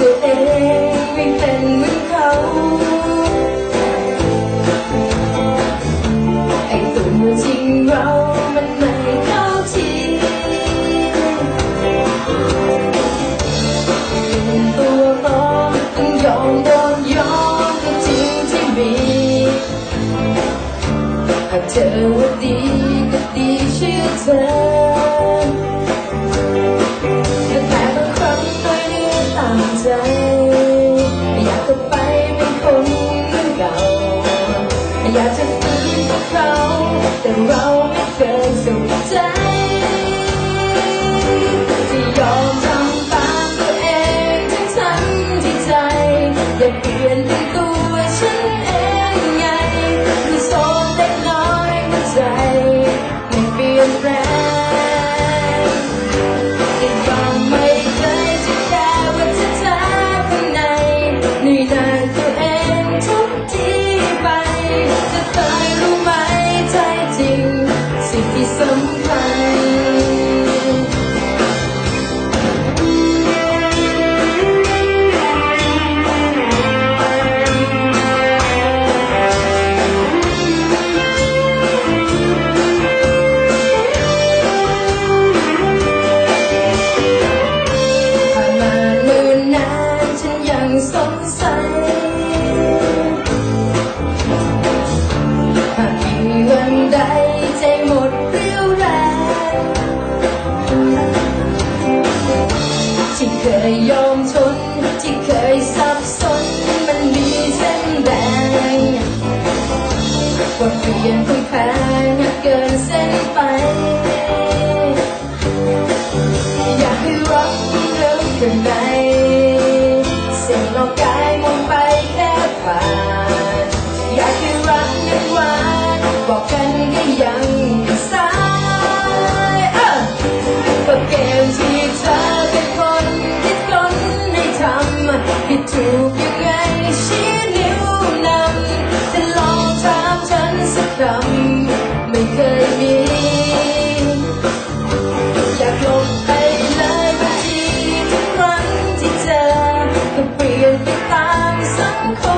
ตัวเองไม่เป็นเหมือนเขาไอตัวจริงเรามันไม่เข้าทีตัวต้องยอมโดนยอมกับจริงที่มีหากเธอว่าดีก็ดีเชื่อเธอ เขาแต่เราไม่เคยสนใจ เคยยอมทนที่เคยสับสนมันมีเส้นแบ่งว่าเปลี่ยน 天空。